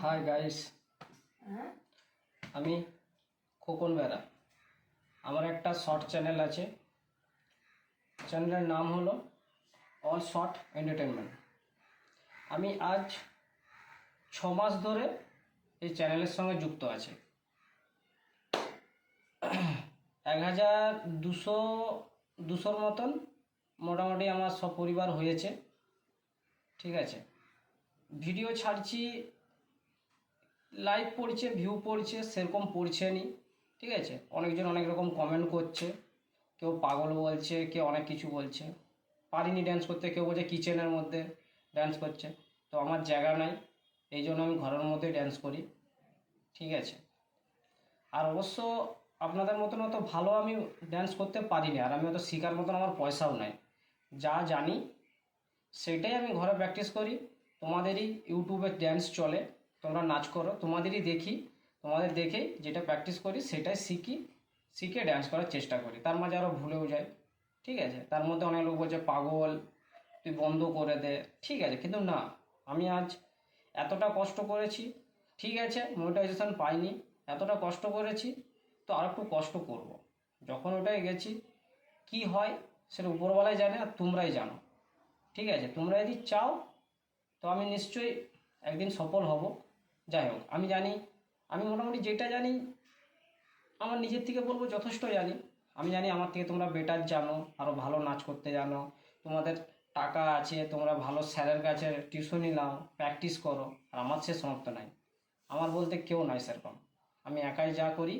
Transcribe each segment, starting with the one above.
Hi guys আমি খোকন বেরা আমার একটা শর্ট চ্যানেল আছে। চ্যানেলের নাম হলো অল শর্ট এন্টারটেনমেন্ট আমি আজ ছ মাস ধরে এই চ্যানেলের সঙ্গে যুক্ত আছি। এক হাজার দুশো দুশোর মতন মোটামুটি আমার সব পরিবার হয়েছে। ঠিক আছে? ভিডিও ছাড়ছি লাইক পড়ছে ভিউ পড়ছে, সেরকম পড়ছে নি, ঠিক আছে? অনেকজন অনেক রকম কমেন্ট করছে, কেউ পাগল বলছে, কেউ অনেক কিছু বলছে। পারিনি ড্যান্স করতে, কেউ বলছে কিচেনের মধ্যে ড্যান্স করছে। তো আমার জায়গা নাই, এই জন্য আমি ঘরের মধ্যে ড্যান্স করি, ঠিক আছে? আর অবশ্য আপনাদের মতন অত ভালো আমি ড্যান্স করতে পারিনি, আর আমি অত শেখার মতন আমার পয়সাও নাই। যা জানি, সেটাই আমি ঘরে প্র্যাকটিস করি। তোমাদেরই ইউটিউবে ড্যান্স চলে, তোমরা নাচ করো, তোমাদেরই দেখি, তোমাদের দেখেই যেটা প্র্যাকটিস করি সেটাই শিখি, শিখে ড্যান্স করার চেষ্টা করি। তার মাঝে আরও ভুলেও যায় ঠিক আছে? তার মধ্যে অনেক লোক বলছে, পাগল, তুই বন্ধ করে দে। ঠিক আছে, কিন্তু না, আমি আজ এতটা কষ্ট করেছি, ঠিক আছে মোটিভেশন পাইনি, এতটা কষ্ট করেছি, তো আর একটু কষ্ট করব। যখন ওটায় গেছি, কি হয় সেটা উপরওয়ালাই জানে আর তোমরাই জানো। ঠিক আছে, তোমরা যদি চাও তো আমি নিশ্চয়ই একদিন সফল হব। যাই হোক, আমি জানি, আমি মোটামুটি যেটা জানি, আমার নিজের থেকে বলব যথেষ্ট জানি। আমি জানি আমার থেকে তোমরা বেটার জানো আরও ভালো নাচ করতে জানো। তোমাদের টাকা আছে, তোমরা ভালো স্যারের কাছে টিউশনি নাও প্র্যাকটিস করো, আর আমার সে সমর্থ নাই। আমার বলতে কেউ নাই সেরকম। আমি একাই যা করি,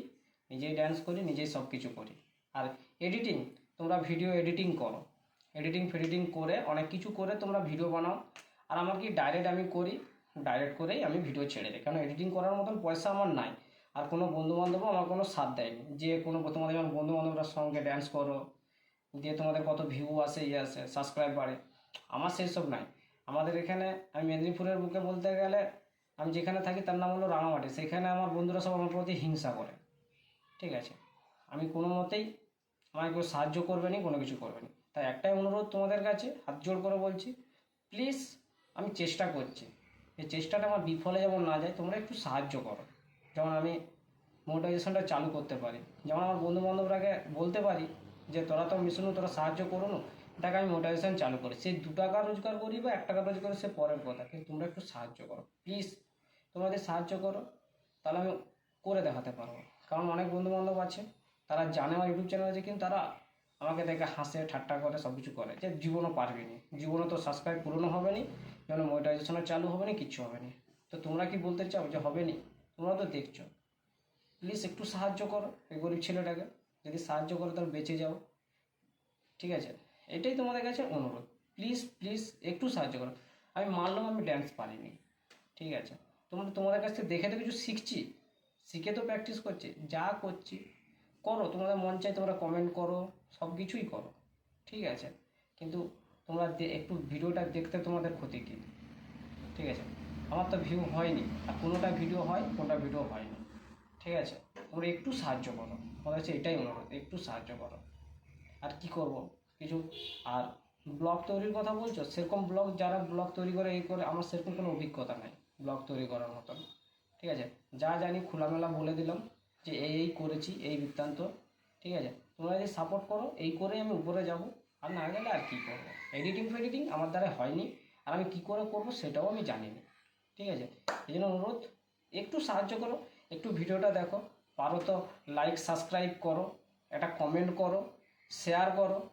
নিজেই ড্যান্স করি, নিজেই সব কিছু করি। আর এডিটিং তোমরা ভিডিও এডিটিং করো। এডিটিং ফেডিটিং করে, অনেক কিছু করে তোমরা ভিডিও বানাও। আর আমার কি ডাইরেক্ট আমি করি ডাইরেক্ট করেই আমি ভিডিও ছেড়ে দিই কারণ এডিটিং করার মতন পয়সা আমার নাই। আর কোনো বন্ধুবান্ধবও আমার কোনো সাথ দেয়নি। যে কোনো তোমাদের যেমন বন্ধুবান্ধবরা সঙ্গে ড্যান্স করো দিয়ে তোমাদের কত ভিউ আসে ইয়ে আসে সাবস্ক্রাইব বাড়ে, আমার সেই সব নাই। আমাদের এখানে, আমি মেদিনীপুরের বুকে বলতে গেলে, আমি যেখানে থাকি তার নাম হলো রাঙামাটি। সেখানে আমার বন্ধুরা সব আমার প্রতি হিংসা করে। ঠিক আছে? আমি কোনো মতেই আমাকে কেউ সাহায্য করবে নি, কোনো কিছু করবে নি। তাই একটাই অনুরোধ তোমাদের কাছে, হাত জোড় করে বলছি প্লিজ আমি চেষ্টা করছি। এই চেষ্টাটা আমার বিফলে যেমন না যায়, তোমরা একটু সাহায্য করো। যেমন আমি মোটিভেশনটা চালু করতে পারি। যেমন আমার বন্ধু বান্ধবরাকে বলতে পারি যে, তোরা তো মিশনু, তোরা সাহায্য করুন। তাকে আমি মোটিভেশন চালু করি। সে দু টাকা রোজগার করি বা এক টাকা রোজগার করি সে পরের কথা। কিন্তু তোমরা একটু সাহায্য করো। প্লিজ তোমাদের সাহায্য করো। তাহলে আমি করে দেখাতে পারব। কারণ অনেক বন্ধু বান্ধব আছে, তারা জানে আমার ইউটিউব চ্যানেল আছে, কিন্তু তারা আমাকে দেখে হাসে, ঠাট্টা করে সব কিছু করে। যে জীবনও পারবি নি। জীবনে তো সাবস্ক্রাইব পূরণও হবে নি যেন মোটিভেশনও চালু হবে না, কিচ্ছু হবে না। তো তোমরা কি বলতে চাও যে হবে নি? তোমরা তো দেখছ। প্লিজ একটু সাহায্য করো এই গরিব ছেলেটাকে। যদি সাহায্য করো তাহলে বেঁচে যাও। ঠিক আছে? এটাই তোমাদের কাছে অনুরোধ। প্লিজ প্লিজ একটু সাহায্য করো। আমি মানলাম আমি ড্যান্স পারিনি। ঠিক আছে? তোমরা, তোমাদের কাছ থেকে দেখে তো কিছু শিখছি। শিখে তো প্র্যাকটিস করছি। যা করছি করো তোমাদের মন চাই তোমরা কমেন্ট করো সব কিছুই করো, ঠিক আছে? কিন্তু তোমরা একটু ভিডিওটা দেখতে তোমাদের ক্ষতি কী? ঠিক আছে? আমার তো ভিউ হয়নি, আর কোনোটা ভিডিও হয়, কোনোটা ভিডিও হয়নি, ঠিক আছে? তোমরা একটু সাহায্য করো আমার কাছে এটাই অনুরোধ, একটু সাহায্য করো। আর কি করব? কিছু, আর ব্লগ তৈরির কথা বলছো? সেরকম ব্লগ যারা ব্লগ তৈরি করে এই করে, আমার সেরকম কোনো অভিজ্ঞতা নেই ব্লগ তৈরি করার মতন, ঠিক আছে? যা জানি খোলামেলা বলে দিলাম। যে এই এই করেছি, এই বৃত্তান্ত, ঠিক আছে? তোমরা যদি সাপোর্ট করো, এই করেই আমি উপরে যাব। আর না গেলে আর কী করব? এডিটিং ফেডিটিং আমার দ্বারা হয়নি। আর আমি কী করে করব সেটাও আমি জানি না ঠিক আছে? এই জন্য অনুরোধ, একটু সাহায্য করো। একটু ভিডিওটা দেখো। পারো তো লাইক সাবস্ক্রাইব করো। একটা কমেন্ট করো। শেয়ার করো।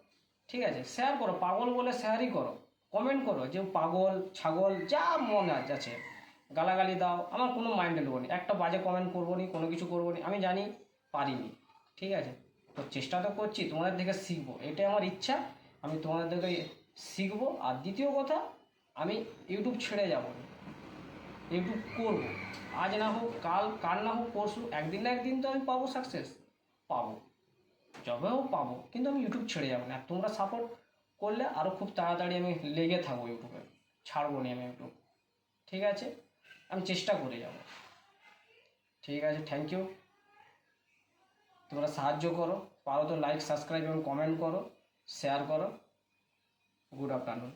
ঠিক আছে? শেয়ার করো। পাগল বলে শেয়ারই করো। কমেন্ট করো যে পাগল, ছাগল, যা মন আছে। গালাগালি দাও, আমার কোনো মাইন্ডে নেব নি একটা বাজে কমেন্ট করব নি, কোনো কিছু করব নি, আমি জানি পারিনি। ঠিক আছে? তো চেষ্টা তো করছি, তোমাদের থেকে শিখব। এটাই আমার ইচ্ছা, আমি তোমাদের থেকে শিখব। আর দ্বিতীয় কথা, আমি ইউটিউব ছেড়ে যাব। ইউটিউব করব। আজ না হোক, কাল কাল না হোক, পরশু, একদিন না একদিন তো আমি পাবো সাকসেস পাবো। যবে হোক পাবো। কিন্তু আমি ইউটিউব ছেড়ে যাব না। তোমরা সাপোর্ট করলে আরও খুব তাড়াতাড়ি আমি লেগে থাকব ইউটিউবে ছাড়বো না আমি ইউটিউব ঠিক আছে? আমি চেষ্টা করে যাব। ঠিক আছে থ্যাংক ইউ তোমরা সাহায্য করো, পারো তো লাইক সাবস্ক্রাইব এবং কমেন্ট করো শেয়ার করো। Good afternoon